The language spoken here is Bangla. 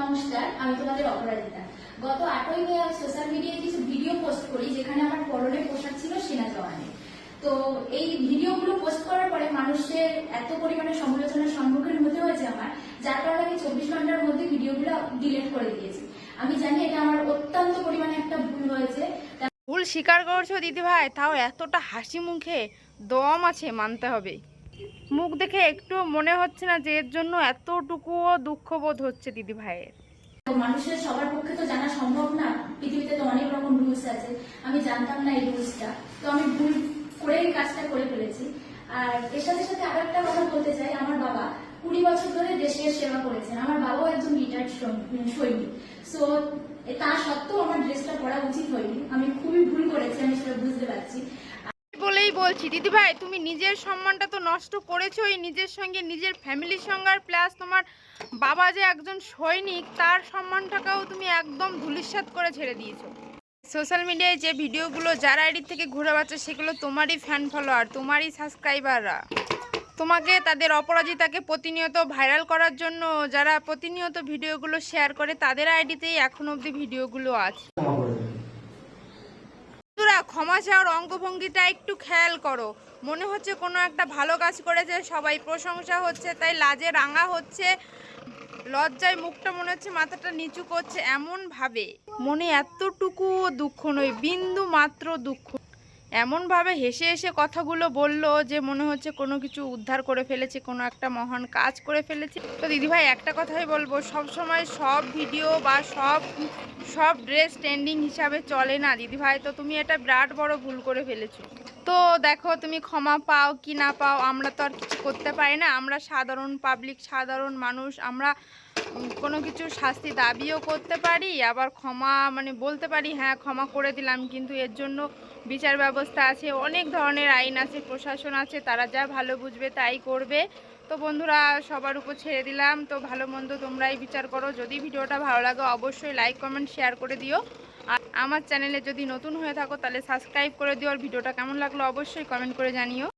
নমস্কার, আমি তোমাদের অপরাজিতা। গত আটই মে আমি সোশ্যাল মিডিয়ায় কিছু ভিডিও পোস্ট করি, যেখানে আমার পরনে পোশাক ছিল সেনা জওয়ানে তো এই ভিডিওগুলো পোস্ট করার পরে মানুষের এত পরিমাণে সমালোচনার সম্মুখীন হতে হয়েছে আমার, যার কারণে আমি চব্বিশ ঘণ্টার মধ্যে ভিডিওগুলো ডিলিট করে দিয়েছি। আমি জানি এটা আমার অত্যন্ত পরিমাণে একটা ভুল হয়েছে। ভুল স্বীকার করছ দিদি ভাই তাও এতটা হাসি মুখে দম আছে মানতে হবে। মুখ দেখে একটু মনে হচ্ছে না যে এর জন্য এতটুকুও দুঃখবোধ হচ্ছে দিদি ভাইয়ের। মানুষের সবার পক্ষে তো জানা সম্ভব না, পৃথিবীতে তো অনেক রকম রুলস আছে, আমি জানতাম না এই রুলসটা তো আমি ভুল করে এই কাজটা করে ফেলেছি। আর এর সাথে সাথে আরও একটা কথা বলতে চাই, আমার বাবা কুড়ি বছর ধরে দেশের সেবা করেছেন, আমার বাবাও একজন রিটায়ার্ড সৈনিক। সো তা সত্ত্বেও আমার ড্রেসটা পরা উচিত হয়নি। আমি খুবই ভুল করেছি, আমি সেটা বুঝতে পারছি। বলছি দিদি ভাই তুমি নিজের সম্মানটা তো নষ্ট করেছোই। নিজের সঙ্গে নিজের ফ্যামিলির সঙ্গে আর প্লাস তোমার বাবা যে একজন সৈনিক, তার সম্মানটাকেও তুমি একদম ধুলিস্বাত করে ছেড়ে দিয়েছ। সোশ্যাল মিডিয়ায় যে ভিডিওগুলো যার আইডি থেকে ঘুরে পাচ্ছে সেগুলো তোমারই ফ্যান ফলোয়ার তোমারই সাবস্ক্রাইবাররা তোমাকে তাদের অপরাজিতাকে প্রতিনিয়ত ভাইরাল করার জন্য যারা প্রতিনিয়ত ভিডিওগুলো শেয়ার করে, তাদের আইডিতেই এখন অবধি ভিডিওগুলো আছে। ক্ষমা চাওয়ার অঙ্গভঙ্গিটা একটু খেয়াল করো। মনে হচ্ছে কোনো একটা ভালো কাজ করেছে, সবাই প্রশংসা হচ্ছে, তাই লাজে রাঙা হচ্ছে। লজ্জায় মুখটা মনে হচ্ছে মাথাটা নিচু করছে, এমনভাবে। মনে এতটুকুও দুঃখ নয়, বিন্দু মাত্র দুঃখ। এমনভাবে হেসে হেসে কথাগুলো বলল যে মনে হচ্ছে কোনো কিছু উদ্ধার করে ফেলেছে, কোনো একটা মহান কাজ করে ফেলেছে। তো দিদিভাই, একটা কথাই বলব সব সময় সব ভিডিও বা সব সব ড্রেস ট্রেন্ডিং হিসাবে চলে না দিদিভাই। তো তুমি এটা বিরাট বড় ভুল করে ফেলেছো। তো দেখো, তুমি ক্ষমা পাও কি না পাও, আমরা তো আর কিছু করতে পারি না। আমরা সাধারণ পাবলিক সাধারণ মানুষ, আমরা কোনো কিছু শাস্তি দাবিও করতে পারি, আবার ক্ষমা মানে বলতে পারি হ্যাঁ ক্ষমা করে দিলাম, কিন্তু এর জন্য বিচার ব্যবস্থা আছে, অনেক ধরনের আইন আছে, প্রশাসন আছে, তারা যা ভালো বুঝবে তাই করবে। তো বন্ধুরা, সবার উপর ছেড়ে দিলাম, তো ভালো মন্দ তোমরাই বিচার করো। যদি ভিডিওটা ভালো লাগে, অবশ্যই লাইক কমেন্ট শেয়ার করে দিও। আর আমার চ্যানেলে যদি নতুন হয়ে থাকো, তাহলে সাবস্ক্রাইব করে দিও, আর ভিডিওটা কেমন লাগল, অবশ্যই কমেন্ট করে জানিও।